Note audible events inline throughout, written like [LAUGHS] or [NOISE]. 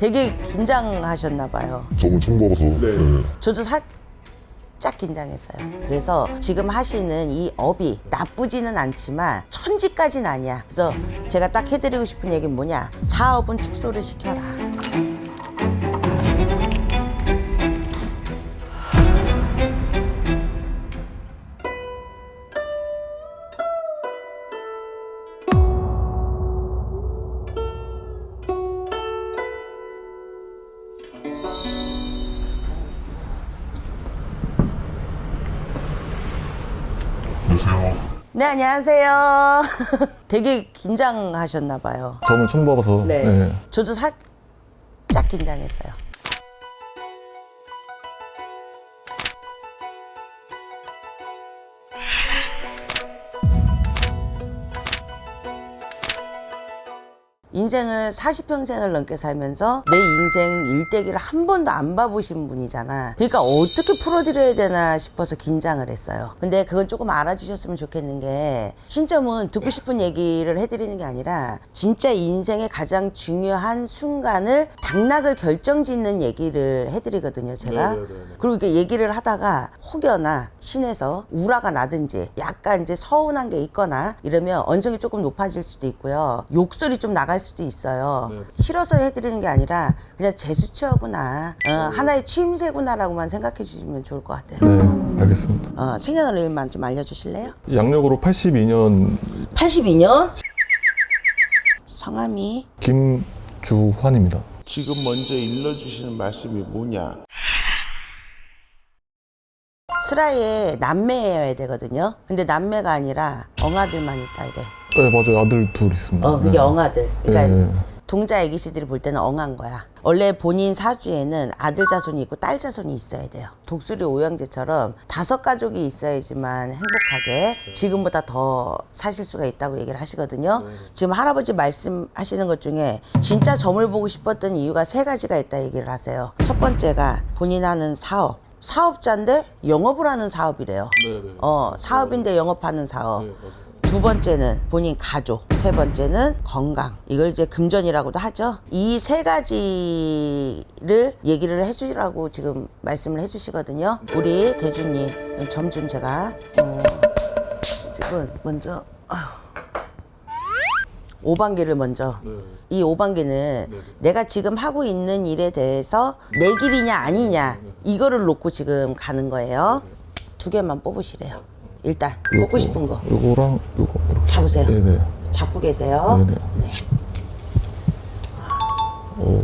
되게 긴장하셨나 봐요. 저번 처음 봐봐서 네. 저도 살 짝 긴장했어요. 그래서 지금 하시는 이 업이 나쁘지는 않지만 천지까지는 아니야. 그래서 제가 딱 해드리고 싶은 얘기는 뭐냐? 사업은 축소를 시켜라. 네, 안녕하세요. [LAUGHS] 되게 긴장하셨나 봐요. 저번 처음 봐봐서 네. 저도 살짝 긴장했어요. 인생을 40평생을 넘게 살면서 내 인생 일대기를 한 번도 안 봐보신 분이잖아. 그러니까 어떻게 풀어드려야 되나 싶어서 긴장을 했어요. 근데 그건 조금 알아주셨으면 좋겠는 게 신점은 듣고 싶은 얘기를 해드리는 게 아니라 진짜 인생의 가장 중요한 순간을 당락을 결정짓는 얘기를 해드리거든요, 제가. 그리고 이렇게 얘기를 하다가 혹여나 신에서 우라가 나든지 약간 이제 서운한 게 있거나 이러면 언성이 조금 높아질 수도 있고요. 욕설이 좀 나갈 수도 있어요. 싫어서 해드리는 게 아니라 그냥 제 수치어구나. 어, 하나의 취임새구나라고만 생각해 주시면 좋을 것 같아요. 네, 알겠습니다. 어, 생년월일만 좀 알려주실래요? 양력으로 82년 82년? 성함이 김주환입니다. 지금 먼저 일러주시는 말씀이 뭐냐? 스라이에 남매여야 되거든요. 근데 남매가 아니라 엉아들만 있다 이래. 네, 맞아요. 아들 둘 있습니다. 어, 그게 네. 엉아들. 그러니까 네. 동자 애기씨들이 볼 때는 엉한 거야. 원래 본인 사주에는 아들 자손이 있고 딸 자손이 있어야 돼요. 독수리 오형제처럼 다섯 가족이 있어야지만 행복하게 지금보다 더 사실 수가 있다고 얘기를 하시거든요. 지금 할아버지 말씀하시는 것 중에 진짜 점을 보고 싶었던 이유가 세 가지가 있다 얘기를 하세요. 첫 번째가 본인 하는 사업. 사업자인데 영업을 하는 사업이래요. 어, 사업인데 영업하는 사업. 두 번째는 본인 가족, 세 번째는 건강. 이걸 이제 금전이라고도 하죠. 이 세 가지를 얘기를 해주라고 지금 말씀을 해주시거든요. 우리 대주님, 점 좀 제가 어, 지금 먼저 아휴. 오반기를 먼저 이 오반기는 내가 지금 하고 있는 일에 대해서 내 길이냐 아니냐 이거를 놓고 지금 가는 거예요. 두 개만 뽑으시래요. 일단 뽑고 싶은 거 요거랑 요거 이렇게. 잡으세요. 네네. 잡고 계세요. 네네. 오.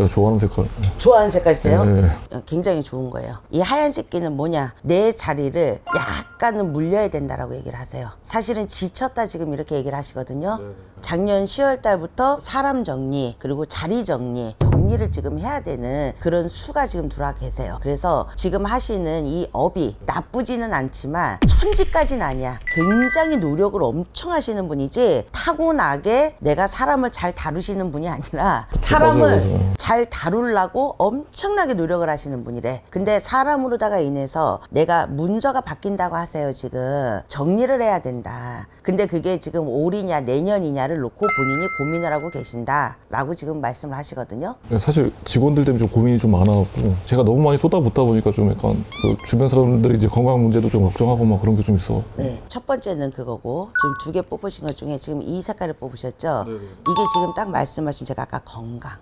제가 좋아하는 색깔. 좋아하는 색깔이세요? 네. 어, 굉장히 좋은 거예요. 이 하얀 새끼는 뭐냐? 내 자리를 약간은 물려야 된다라고 얘기를 하세요. 사실은 지쳤다 지금 이렇게 얘기를 하시거든요. 작년 10월 달부터 사람 정리 그리고 자리 정리 정리를 지금 해야 되는 그런 수가 지금 들어와 계세요. 그래서 지금 하시는 이 업이 나쁘지는 않지만 천지까지는 아니야. 굉장히 노력을 엄청 하시는 분이지 타고나게 내가 사람을 잘 다루시는 분이 아니라 사람을. 잘 다루려고 엄청나게 노력을 하시는 분이래. 근데 사람으로다가 인해서 내가 문서가 바뀐다고 하세요, 지금. 정리를 해야 된다. 근데 그게 지금 올이냐 내년이냐를 놓고 본인이 고민을 하고 계신다. 라고 지금 말씀을 하시거든요. 네, 사실 직원들 때문에 좀 고민이 좀 많아갖고 제가 너무 많이 쏟아붓다 보니까 좀 약간 그 주변 사람들이 이제 건강 문제도 좀 걱정하고 막 그런 게 좀 있어. 네. 첫 번째는 그거고, 지금 두 개 뽑으신 것 중에 지금 이 색깔을 뽑으셨죠? 이게 지금 딱 말씀하신 제가 아까 건강.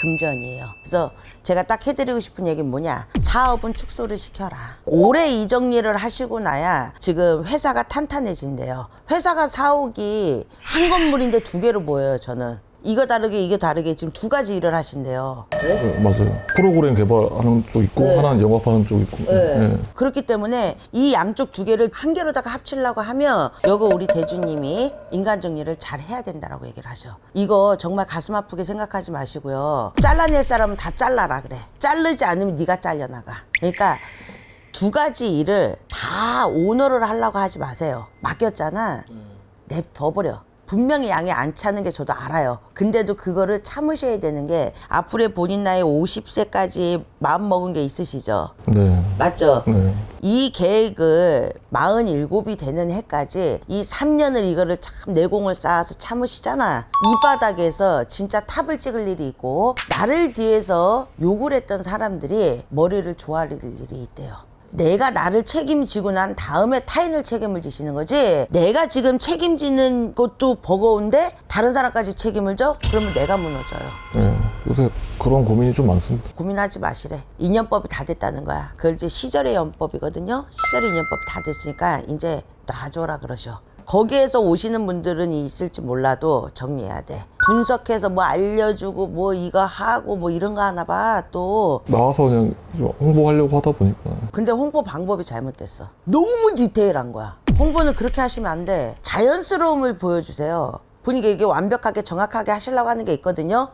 금전이에요. 그래서 제가 딱 해드리고 싶은 얘기는 뭐냐? 사업은 축소를 시켜라. 올해 이 정리를 하시고 나야 지금 회사가 탄탄해진대요. 회사가 사옥이 한 건물인데 두 개로 보여요, 저는. 이거 다르게 이게 다르게 지금 두 가지 일을 하신대요. 네, 맞아요. 프로그램 개발하는 쪽 있고 네. 하나는 영업하는 쪽 있고. 네. 그렇기 때문에 이 양쪽 두 개를 한 개로다가 합치려고 하면 이거 우리 대주님이 인간 정리를 잘 해야 된다라고 얘기를 하셔. 이거 정말 가슴 아프게 생각하지 마시고요. 잘라낼 사람은 다 잘라라 그래. 자르지 않으면 네가 잘려나가. 그러니까 두 가지 일을 다 오너를 하려고 하지 마세요. 맡겼잖아. 냅둬버려. 분명히 양이 안 차는 게 저도 알아요. 근데도 그거를 참으셔야 되는 게 앞으로 본인 나이 50세까지 마음 먹은 게 있으시죠? 네. 맞죠? 네. 이 계획을 47이 되는 해까지 이 3년을 이거를 참 내공을 쌓아서 참으시잖아. 이 바닥에서 진짜 탑을 찍을 일이 있고 나를 뒤에서 욕을 했던 사람들이 머리를 조아릴 일이 있대요. 내가 나를 책임지고 난 다음에 타인을 책임을 지시는 거지. 내가 지금 책임지는 것도 버거운데 다른 사람까지 책임을 져? 그러면 내가 무너져요. 예, 요새 그런 고민이 좀 많습니다. 고민하지 마시래. 인연법이 다 됐다는 거야. 그걸 이제 시절의 연법이거든요. 시절의 인연법이 다 됐으니까 이제 놔줘라 그러셔. 거기에서 오시는 분들은 있을지 몰라도 정리해야 돼. 분석해서 뭐 알려주고 뭐 이거 하고 뭐 이런 거 하나 봐. 또 나와서 그냥 좀 홍보하려고 하다 보니까 근데 홍보 방법이 잘못됐어. 너무 디테일한 거야. 홍보는 그렇게 하시면 안 돼. 자연스러움을 보여주세요. 분위기 이게 완벽하게 정확하게 하시려고 하는 게 있거든요.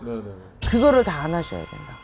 그거를 다 안 하셔야 된다고.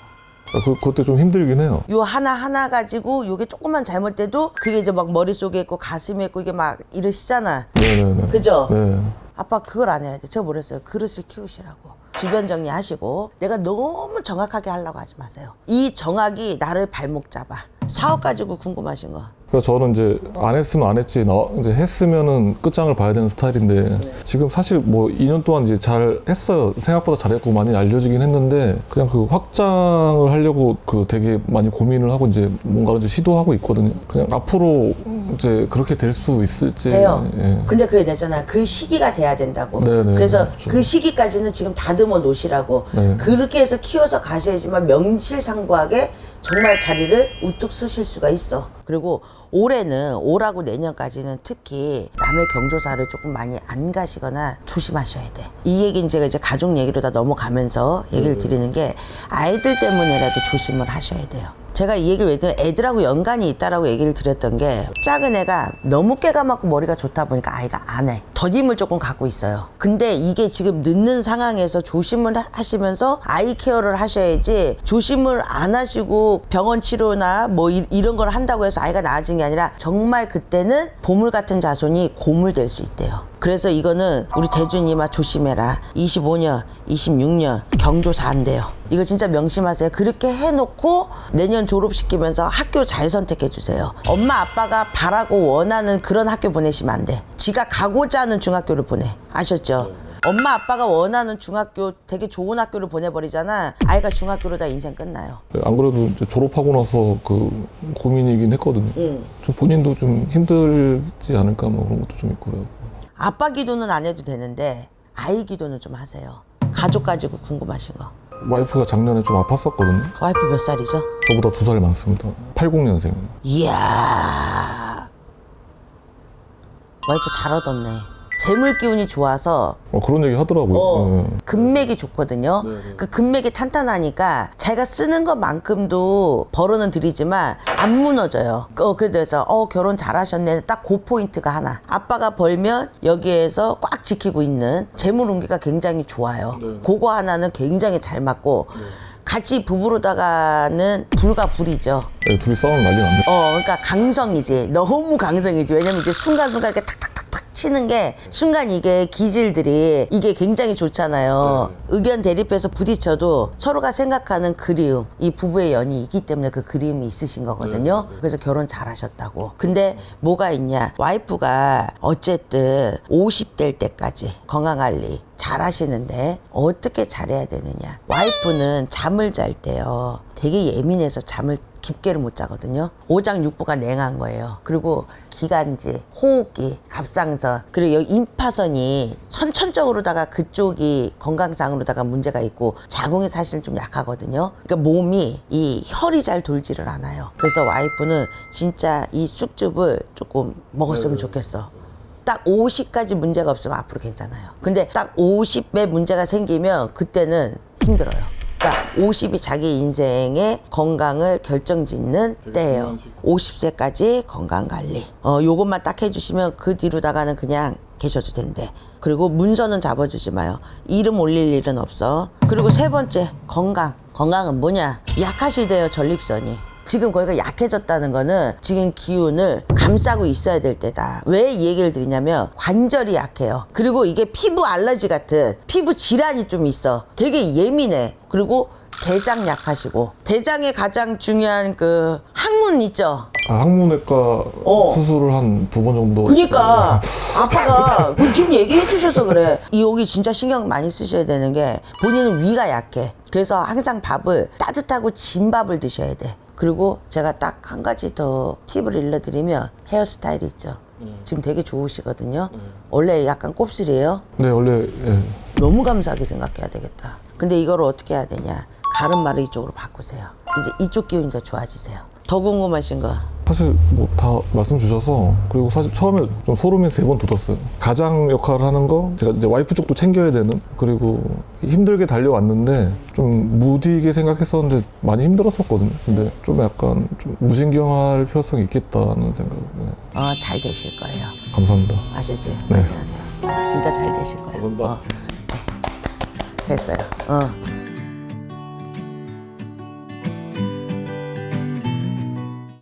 그, 그때 좀 힘들긴 해요. 요 하나 하나 가지고 요게 조금만 잘못돼도 그게 이제 막 머릿속에 있고 가슴에 있고 이게 막 이러시잖아. 네네네. 그죠? 네. 아빠 그걸 안 해야 돼. 제가 뭐랬어요? 그릇을 키우시라고. 주변 정리하시고 내가 너무 정확하게 하려고 하지 마세요. 이 정확이 나를 발목 잡아. 사업 가지고 궁금하신 거. 그래서 저는 이제 안 했으면 안 했지, 나 이제 했으면은 끝장을 봐야 되는 스타일인데 지금 사실 뭐 2년 동안 이제 잘 했어요. 생각보다 잘했고 많이 알려지긴 했는데 그냥 그 확장을 하려고 그 되게 많이 고민을 하고 이제 뭔가를 이제 시도하고 있거든요. 그냥 앞으로 이제 그렇게 될 수 있을지. 돼요. 예. 근데 그게 되잖아. 그 시기가 돼야 된다고. 네네, 그래서 그렇죠. 그 시기까지는 지금 다듬어 놓으시라고. 네. 그렇게 해서 키워서 가셔야지만 명실상부하게 정말 자리를 우뚝 서실 수가 있어. 그리고 올해는 올하고 내년까지는 특히 남의 경조사를 조금 많이 안 가시거나 조심하셔야 돼. 이 얘기는 제가 이제 가족 얘기로 다 넘어가면서 얘기를 드리는 게 아이들 때문에라도 조심을 하셔야 돼요. 제가 이 얘기를 왜 드냐면 애들하고 연관이 있다라고 얘기를 드렸던 게 작은 애가 너무 깨가맣고 머리가 좋다 보니까 아이가 안 해. 더딤을 조금 갖고 있어요. 근데 이게 지금 늦는 상황에서 조심을 하- 하시면서 아이 케어를 하셔야지 조심을 안 하시고 병원 치료나 뭐 이, 이런 걸 한다고 해서 아이가 나아진 게 아니라 정말 그때는 보물 같은 자손이 고물될 수 있대요. 그래서 이거는 우리 대주님아 조심해라. 25년, 26년 경조사 안 돼요. 이거 진짜 명심하세요. 그렇게 해놓고 내년 졸업시키면서 학교 잘 선택해 주세요. 엄마 아빠가 바라고 원하는 그런 학교 보내시면 안 돼. 지가 가고자 하는 중학교를 보내. 아셨죠? 엄마 아빠가 원하는 중학교 되게 좋은 학교를 보내버리잖아. 아이가 중학교로 다 인생 끝나요. 안 그래도 이제 졸업하고 나서 그 고민이긴 했거든요. 응. 좀 본인도 좀 힘들지 않을까 뭐 그런 것도 좀 있고 그래요. 아빠 기도는 안 해도 되는데 아이 기도는 좀 하세요. 가족 가지고 궁금하신 거. 와이프가 작년에 좀 아팠었거든요. 와이프 몇 살이죠? 저보다 두 살 많습니다. 80년생. 이야. 와이프 잘 얻었네. 재물 기운이 좋아서 어, 그런 얘기 하더라고요. 어, 예. 금맥이 좋거든요. 그 금맥이 탄탄하니까 자기가 쓰는 것만큼도 벌어는 들이지만 안 무너져요. 어, 그래서 어, 결혼 잘하셨네. 딱 그 포인트가 하나. 아빠가 벌면 여기에서 꽉 지키고 있는 재물 운기가 굉장히 좋아요. 그거 하나는 굉장히 잘 맞고 같이 부부로다가는 불과 불이죠. 네, 둘이 싸우면 난리 납니다. 어, 그러니까 강성이지. 너무 강성이지. 왜냐면 이제 순간순간 이렇게 탁탁탁탁 치는 게 순간 이게 기질들이 이게 굉장히 좋잖아요. 의견 대립해서 부딪혀도 서로가 생각하는 그리움, 이 부부의 연이 있기 때문에 그 그리움이 있으신 거거든요. 그래서 결혼 잘 하셨다고. 근데 뭐가 있냐. 와이프가 어쨌든 50 될 때까지 건강 관리 잘 하시는데 어떻게 잘해야 되느냐. 와이프는 잠을 잘 때요. 되게 예민해서 잠을 깊게를 못 자거든요. 오장육부가 냉한 거예요. 그리고 기관지, 호흡기, 갑상선, 그리고 여기 임파선이 선천적으로다가 그쪽이 건강상으로다가 문제가 있고 자궁이 사실은 좀 약하거든요. 그러니까 몸이 이 혈이 잘 돌지를 않아요. 그래서 와이프는 진짜 이 쑥즙을 조금 먹었으면 좋겠어. 딱 50까지 문제가 없으면 앞으로 괜찮아요. 근데 딱 50에 문제가 생기면 그때는 힘들어요. 그러니까 50이 자기 인생의 건강을 결정짓는 때예요. 50세까지 건강 관리. 어, 요것만 딱 해주시면 그 뒤로다가는 그냥 계셔도 된대. 그리고 문서는 잡아주지 마요. 이름 올릴 일은 없어. 그리고 세 번째, 건강. 건강은 뭐냐? 약하시대요, 전립선이. 지금 거기가 약해졌다는 거는 지금 기운을 감싸고 있어야 될 때다. 왜 이 얘기를 드리냐면 관절이 약해요. 그리고 이게 피부 알러지 같은 피부 질환이 좀 있어. 되게 예민해. 그리고 대장 약하시고 대장의 가장 중요한 그 항문 있죠. 아, 항문외과 어. 수술을 한 두 번 정도. 그러니까 아빠가 [LAUGHS] 지금 얘기해 주셔서 그래. 이 여기 진짜 신경 많이 쓰셔야 되는 게 본인은 위가 약해. 그래서 항상 밥을 따뜻하고 진 밥을 드셔야 돼. 그리고 제가 딱 한 가지 더 팁을 일러드리면 헤어스타일 있죠. 지금 되게 좋으시거든요. 원래 약간 곱슬이에요. 네, 원래 예. 너무 감사하게 생각해야 되겠다. 근데 이거를 어떻게 해야 되냐? 가름말을 이쪽으로 바꾸세요. 이제 이쪽 기운이 더 좋아지세요. 더 궁금하신 거. 사실 뭐 다 말씀 주셔서 그리고 사실 처음에 좀 소름이 세 번 돋았어요. 가장 역할을 하는 거 제가 이제 와이프 쪽도 챙겨야 되는 그리고 힘들게 달려왔는데 좀 무디게 생각했었는데 많이 힘들었었거든요. 근데 좀 약간 좀 무신경할 필요성이 있겠다는 생각. 네. 어, 잘 되실 거예요. 감사합니다. 아시지? 네. 안녕하세요. 진짜 잘 되실 거예요. 감사합니다. 어. 네. 됐어요. 어.